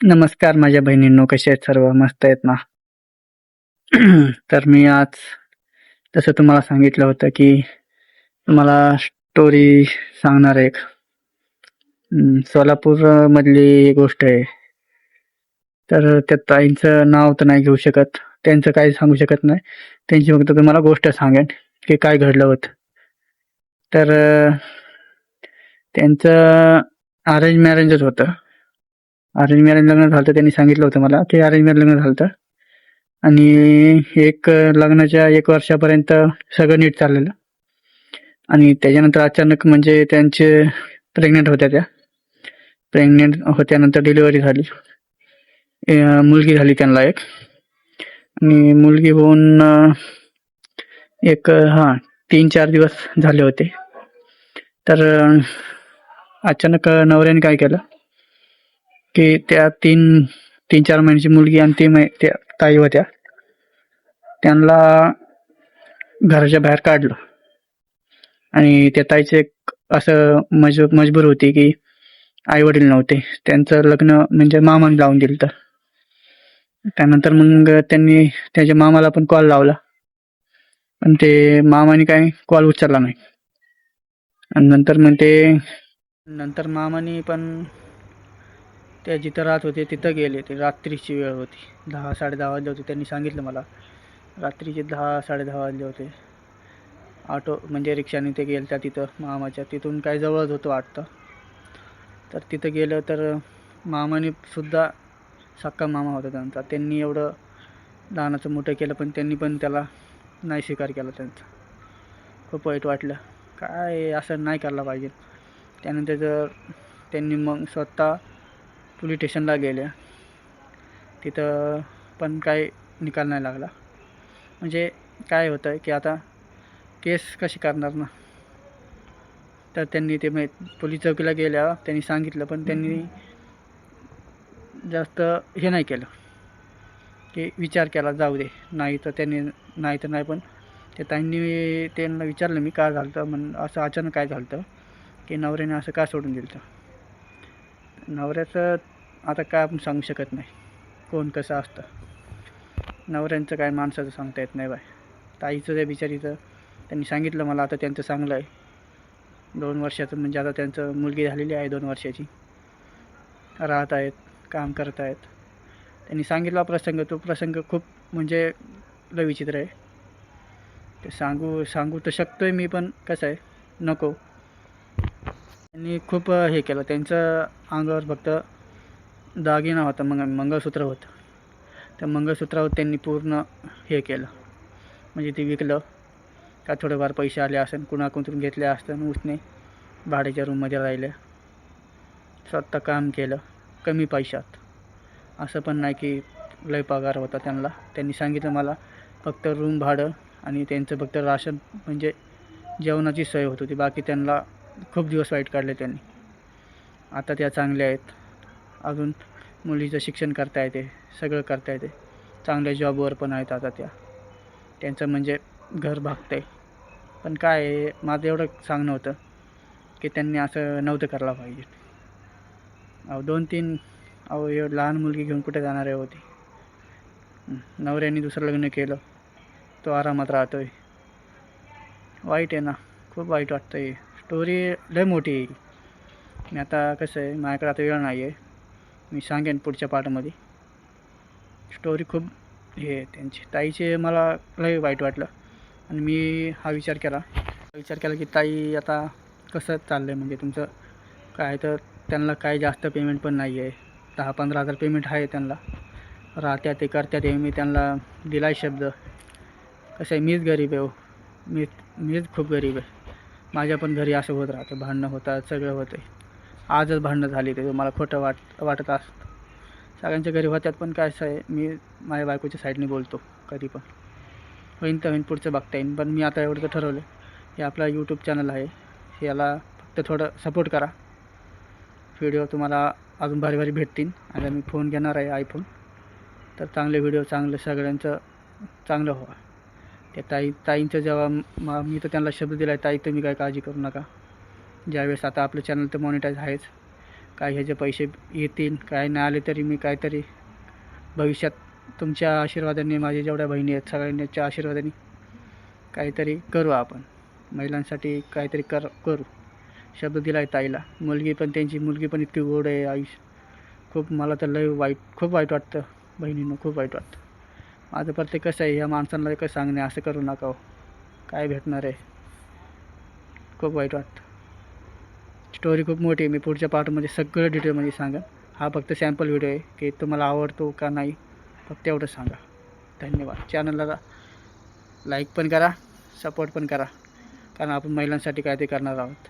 नमस्कार माझ्या बहिणींनो कसे आहेत सर्व? मस्त आहेत ना? तर मी आज तसं तुम्हाला सांगितलं होतं की तुम्हाला स्टोरी सांगणार एक. सोलापूरमधली सोलापूर मधली गोष्ट आहे. तर त्या ताईंचं नाव तर नाही घेऊ शकत. त्यांचं काही सांगू शकत नाही. त्यांची फक्त तुम्हाला गोष्ट सांगेन की काय घडलं होतं. तर त्यांचं अरेंज मॅरेंजच होतं. अरेंज मॅरेज लग्न झालं त्यांनी सांगितलं होतं मला ते अरेंज मॅरेज लग्न झालं आणि एक लग्नाच्या एक वर्षापर्यंत सगळं नीट चाललेलं. आणि त्याच्यानंतर अचानक म्हणजे त्यांचे प्रेग्नेंट होत्या त्या. प्रेग्नेंट होत्यानंतर डिलिव्हरी झाली. मुलगी झाली त्यांना एक. आणि मुलगी होऊन एक हां तीन चार दिवस झाले होते. तर अचानक नवऱ्याने काय केलं? की त्या तीन तीन चार महिन्याची मुलगी आणि ती त्या ताई होत्या. त्यांना घराच्या बाहेर काढलं. आणि त्या ताईचे एक असं मज मजबूर होती की आई वडील नव्हते. त्यांचं लग्न म्हणजे मामाने लावून दिलं तर त्यानंतर मग त्यांनी त्याच्या मामाला पण कॉल लावला. पण ते मामाने काय कॉल उचलला नाही. आणि नंतर मग ते नंतर मामाने पण त्या जिथं राहत होते तिथं गेले ते रात्रीची वेळ होती. दहा साडे दहा वाजले होते. त्यांनी सांगितलं मला. रात्रीचे दहा साडे दहा वाजले होते. ऑटो म्हणजे रिक्षाने ते गेलं त्या तिथं मामाच्या. तिथून काय जवळच होतं वाटतं. तर तिथं गेलं तर मामाने सुद्धा सक्का मामा होता त्यांचा. त्यांनी एवढं लहानाचं मोठं केलं पण त्यांनी पण त्याला नाही स्वीकार केला त्यांचा. खूप वाईट वाटलं. काय असं नाही करायला पाहिजे. त्यानंतर जर त्यांनी मग स्वतः पोलीस स्टेशनला गेल्या तिथं पण काय निकाल नाही लागला. म्हणजे काय होतं आहे की आता केस कशी करणार ना? तर त्यांनी ते पोलीस चौकीला गेल्या त्यांनी सांगितलं पण त्यांनी जास्त हे नाही केलं. की विचार केला जाऊ दे नाही तर त्यांनी नाही तर नाही पण ते त्यांनी त्यांना विचारलं मी का झालं होतं म्हण असं अचानक काय झालं होतं की नवऱ्याने असं का सोडून दिलं होतं नवऱ्याचं आता काय आपण सांगू शकत नाही. कोण कसं असतं. नवऱ्यांचं काय माणसाचं सांगता येत नाही बाय ताईचं त्या बिचारीचं त्यांनी सांगितलं मला आता त्यांचं चांगलं आहे. दोन वर्षाचं म्हणजे आता त्यांचं मुलगी झालेली आहे दोन वर्षाची. राहत आहेत काम करत आहेत. त्यांनी सांगितला प्रसंग तो प्रसंग खूप म्हणजे लय विचित्र आहे. ते सांगू सांगू तर शकतो आहे मी पण कसं आहे नको. त्यांनी खूप हे केलं. त्यांचं अंगावर फक्त दागिना होता मंग मंगळसूत्र होतं. त्या मंगळसूत्रावर त्यांनी पूर्ण हे केलं. म्हणजे ते विकलं. का थोडेफार पैसे आले असेल कुणाकडून घेतले असतं उसने भाड्याच्या रूममध्ये राहिले. स्वतः काम केलं कमी पैशात. असं पण नाही की लय पगार होता त्यांना. त्यांनी सांगितलं मला फक्त रूम भाडं आणि त्यांचं फक्त राशन म्हणजे जेवणाची सोय होत होती. बाकी त्यांना खूप दिवस वाईट काढले त्यांनी. आता त्या चांगल्या आहेत. अजून मुलीचं शिक्षण करता येते सगळं करता येते. चांगल्या जॉबवर पण आहेत आता त्या. त्यांचं म्हणजे घर भागतंय. पण काय आहे, माझं एवढं सांगणं होतं की त्यांनी असं नव्हतं करायला पाहिजे. अहो दोन तीन अहो एवढं लहान मुलगी घेऊन कुठे जाणार आहे होती नवऱ्याने दुसरं लग्न केलं. तो आरामात राहतो आहे वाईट आहे ना. खूप वाईट वाटतं आहे स्टोरी लय मोठी आहे मी आता कसं आहे माझ्याकडे आता वेळ नाही आहे. मी सांगेन पुढच्या पार्टमध्ये स्टोरी खूप हे आहे त्यांची. ताईचे मला लय वाईट वाटलं. आणि मी हा विचार केला. विचार केला की ताई आता कसं चाललं आहे म्हणजे तुमचं? काय तर त्यांना काय जास्त पेमेंट पण नाही आहे. दहा पंधरा हजार पेमेंट आहे त्यांना. राहत्या ते करत्या ते मी त्यांना दिलाय शब्द. कसं आहे मीच गरीब आहे हो. मी मीच खूप गरीब आहे. माझ्या पण घरी असं होत राहतं. भांडणं होतात सगळं होतं आजच भांडणं झाली ते मला खोटं वाट वाटत असतं सगळ्यांच्या घरी होत्यात पण काय असं आहे मी माझ्या बायकोच्या साईडने बोलतो कधी पण. होईन तर होईन पुढचं बघता येईन. पण मी आता एवढं तर ठरवलं हे आपला यूट्यूब चॅनल आहे. याला फक्त थोडं सपोर्ट करा. व्हिडिओ तुम्हाला अजून भारी भारी भेटतील. आणि मी फोन घेणार आहे आयफोन तर चांगले व्हिडिओ चांगलं सगळ्यांचं चांगलं व्हावं त्या ताई ताईंचं जेव्हा म मी तर त्यांना शब्द दिला आहे ताई तुम्ही काय काळजी करू नका. ज्यावेळेस आता आपलं चॅनल तर मॉनिटाईज आहेच. काय ह्याचे पैसे येतील काय नाही आले तरी मी काहीतरी भविष्यात तुमच्या आशीर्वादाने माझ्या जेवढ्या बहिणी आहेत सगळ्यांच्या आशीर्वादाने काहीतरी करू आपण. महिलांसाठी काहीतरी कर करू. शब्द दिला आहे ताईला. मुलगी पण त्यांची मुलगी पण इतकी गोड आहे आयुष्य. खूप मला तर लय वाईट खूप वाईट वाटतं बहिणींना खूप वाईट वाटतं. आता प्रत्येक कसं आहे या माणसांना कसं सांगणे असं करू नका हो. काय भेटणार आहे? खूप वाईट वाटतं. स्टोरी खूप मोठी आहे. मी पुढच्या पार्टमध्ये सगळं डिटेलमध्ये सांगा हा फक्त सॅम्पल व्हिडिओ आहे की तुम्हाला आवडतो का नाही फक्त एवढं सांगा. धन्यवाद. चॅनलला लाईक पण करा सपोर्ट पण करा. कारण आपण महिलांसाठी काय ते करणार आहोत.